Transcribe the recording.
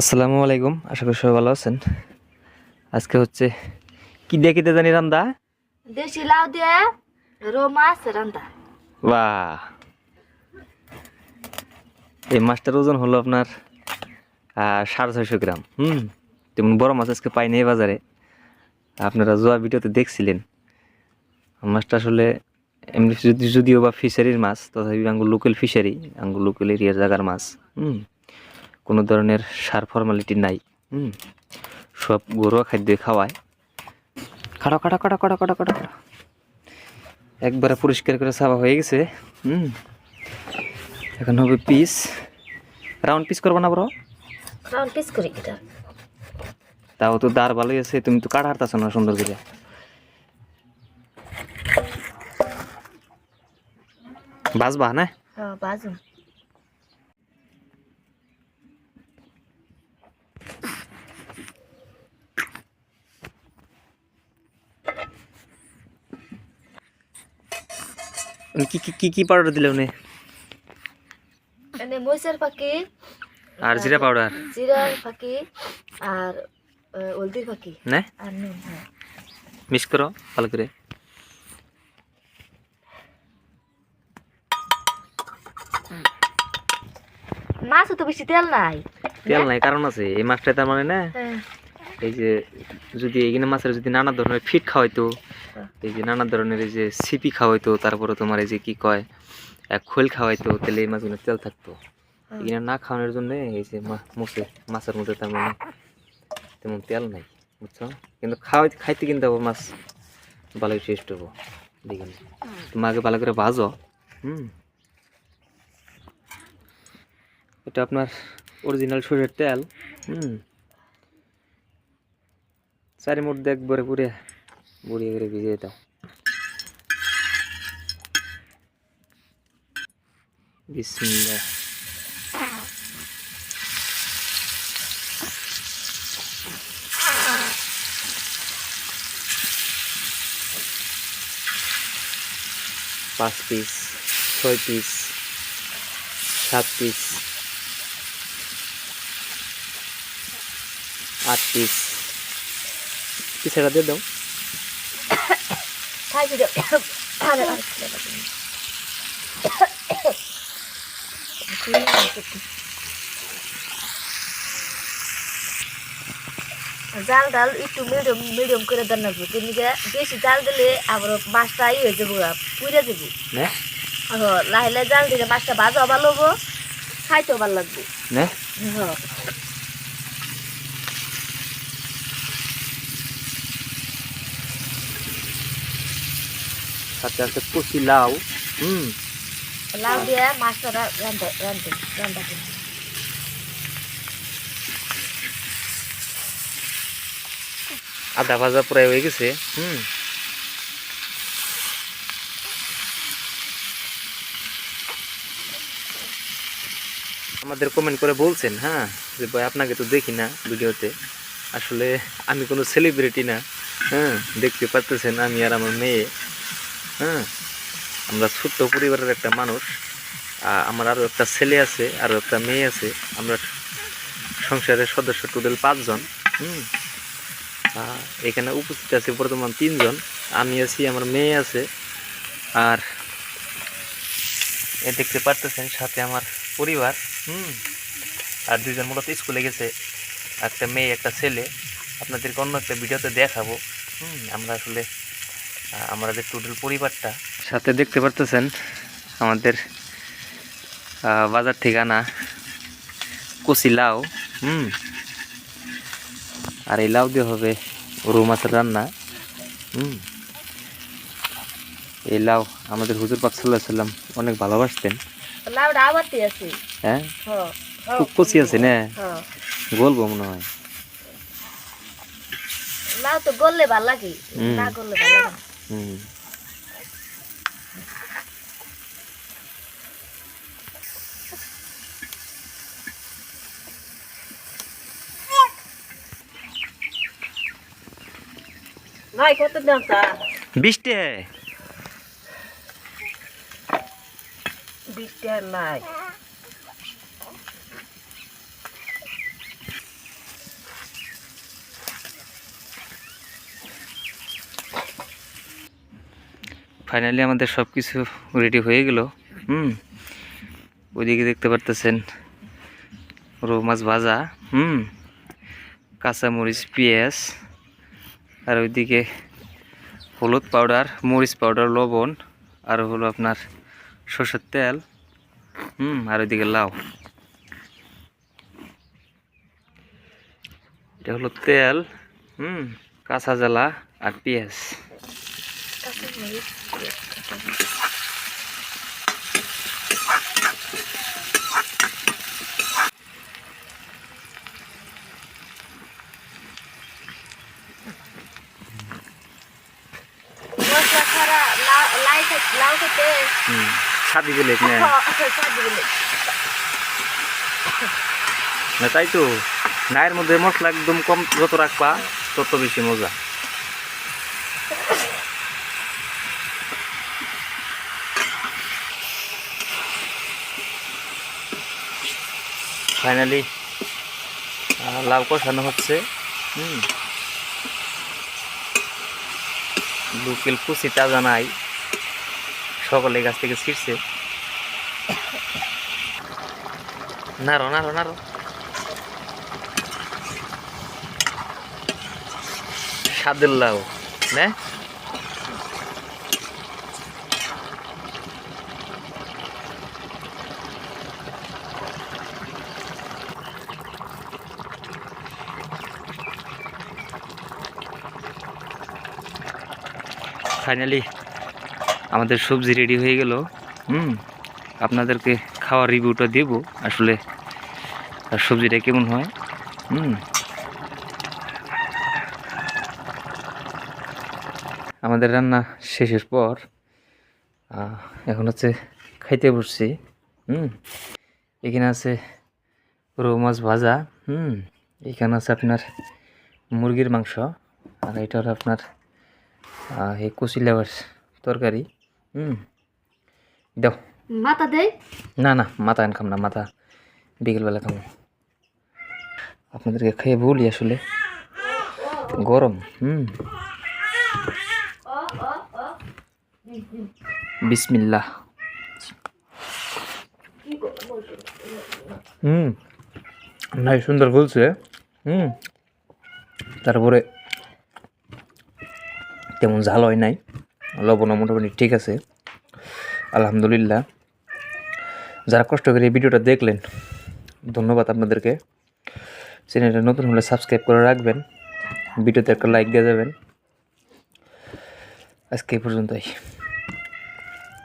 আসসালামু আলাইকুম আশা করি সবাই ভালো আছেন। আজকে হচ্ছে কি দিয়ে কিতে জানি রান্দা? দেশি লাউ দিয়ে রো মাছ রান্দা। বাহ। এই মাছটার ওজন হলো আপনার সাড়ে ছয়শো গ্রাম। হুম তেমন বড় মাছ আজকে পাই নাই বাজারে। আপনারা জোয়া ভিডিওতে দেখছিলেন। মাছটা আসলে এমনি যদি যদিও বা ফিশারির মাছ তথাপি আঙ্গুর লোকাল ফিশারি আঙ্গুর লোকাল এরিয়ার জায়গার মাছ। হুম। কোনো ধরনের সার ফর্মালিটি নাই। হুম। সব ঘরোয়া খাদ্য খাওয়ায়। কাটো কাটো কাটো কাটো কাটো কাটো কাটো একবারে পরিষ্কার করে সাফা হয়ে গেছে। হুম। এখন হবে পিস। রাউন্ড পিস করব না বড় রাউন্ড পিস করি এটা। তাও তো দাঁড় ভালোই আছে তুমি তো কাটা হারতাছো না সুন্দর করে। বাজবা না? হ্যাঁ কি কি কি কি পাউডার দিলে উনি? এনে মরিচের পাখি আর জিরা পাউডার জিরার পাখি আর হলদির পাখি না। আর নুন হ্যাঁ। মিক্স করো ভালো করে। মাছও তো বেশি তেল নাই। তেল নাই কারণ আছে এই মাছটা তার মানে না? হ্যাঁ। এই যে যদি এখানে মাছের যদি নানা ধরনের ফিট খাওয়াইতো এই যে নানা ধরনের এই যে সিপি খাওয়াইতো তারপরে তোমার এই যে কি কয় এক খোল খাওয়াইতো তাহলে এই মাছগুলো তেল থাকতো। হ্যাঁ। এখানে না খাওয়ানোর জন্য এই যে মা- মাছের মধ্যে তার মানে তেমন তেল নাই বুঝছ? কিন্তু খাওয়াই খাইতে কিন্তু আবার মাছ ভালোই টেস্ট হব দেখেন তুমি আগে ভালো করে ভাজো হুম। এটা আপনার অরিজিনাল সরষের তেল হুম। চারি মধ্যে একবারে পুরে, বুড়িয়ে করে দাও বিসমিল্লাহ। পাঁচ পিস, ছয় পিস, সাত পিস, আট পিস। পিছাটা দিয়ে দাও। জাল ডাল একটু মিডিয়াম মিডিয়াম করে দেন না কিন্তু বেশি জাল দিলে আবার মাছটা ই হয়ে যাব পুড়ে যাব। লাহে লাহে জাল দিলে মাছটা ভাজা ভালো হব খাইতেও ভালো লাগবে। হ্যাঁ সাথে আছে কচি লাউ হুম। লাউ দিয়ে মাছটা রান্ধা রান্ধে রান্ধা আদা ভাজা প্রায় হয়ে গেছে হুম। আমাদের কমেন্ট করে বলছেন হ্যাঁ যে ভাই আপনাকে তো দেখি না ভিডিওতে। আসলে আমি কোনো সেলিব্রিটি না হ্যাঁ দেখতে পারতেছেন আমি আর আমার মেয়ে। হ্যাঁ আমরা ছোট্ট পরিবারের একটা মানুষ আমার আরও একটা ছেলে আছে আরও একটা মেয়ে আছে। আমরা সংসারের সদস্য টোটাল পাঁচজন। হুম। এখানে উপস্থিত আছে বর্তমান তিনজন। আমি আছি, আমার মেয়ে আছে। আর এ দেখতে পারতেছেন সাথে আমার পরিবার। হুম। আর দুইজন মূলত স্কুলে গেছে, একটা মেয়ে, একটা ছেলে। আপনাদেরকে অন্য একটা ভিডিওতে দেখাবো। হুম, আমরা আসলে আমাদের টোটাল পরিবারটা। সাথে দেখতে পারতেছেন আমাদের বাজার ঠিকানা কচি লাউ হুম? আর এই লাউ দিয়ে হবে রৌ মাছের রান্না হুম? এই লাউ আমাদের হুজুর পাক সাল্লাহ সাল্লাম অনেক ভালোবাসতেন। হ্যাঁ? হ্যাঁ হ্যাঁ। খুব কচি আছে না? হ্যাঁ। গলবো মনে হয়। লাউ তো গললে ভালো লাগে না গললে ভালো লাগে না। হুম নাই কত দাম তা বৃষ্টি বিশটা নাই ফাইনালি আমাদের সব কিছু রেডি হয়ে গেল। হুম, ওইদিকে দেখতে পারতেছেন রৌ মাছ ভাজা, হুম, কাঁচামরিচ, পেঁয়াজ, আর ওইদিকে হলুদ পাউডার মরিচ পাউডার লবণ, আর হলো আপনার সর্ষের তেল, হুম, আর ওইদিকে লাউ। এটা হলো তেল, হুম, কাঁচা জ্বালা আর পেঁয়াজ। না না তাই তো নায়ের মধ্যে মশলা একদম কম যত রাখবা তত বেশি মজা। ফাইনালি লাউ কষানো হচ্ছে। হুম। লোকেল কুচি তাজা নাই। সকলে গাছ থেকে ছিঁড়ছে। নাড়ো নাড়ো নাড়ো। স্বাদের লাউ, না? ফাইনালি আমাদের সবজি রেডি হয়ে গেল। হুম, আপনাদেরকে খাওয়ার রিভিউটা দেব আসলে আর সবজিটা কেমন হয়। হুম, আমাদের রান্না শেষের পর এখন হচ্ছে খাইতে বসছি। হুম, এখানে আছে রৌ মাছ ভাজা। হুম, এখানে আছে আপনার মুরগির মাংস। আর এটা হলো আপনার এই কচি লেবার তরকারি। হুম দাও। মাথা দেয় না না মাথা আন খাম না মাথা বিকেলবেলা খাব আপনাদেরকে খেয়ে বলি আসলে গরম হুম। বিসমিল্লাহ। হুম নাই সুন্দর বলছে হুম তারপরে তেমন ঝাল হয় নাই। লবণও মোটামুটি ঠিক আছে। আলহামদুলিল্লাহ। যারা কষ্ট করে এই ভিডিওটা দেখলেন, ধন্যবাদ আপনাদেরকে। চ্যানেলটা নতুন হলে সাবস্ক্রাইব করে রাখবেন। ভিডিওতে একটা লাইক দিয়ে যাবেন। আজকে এই পর্যন্তই।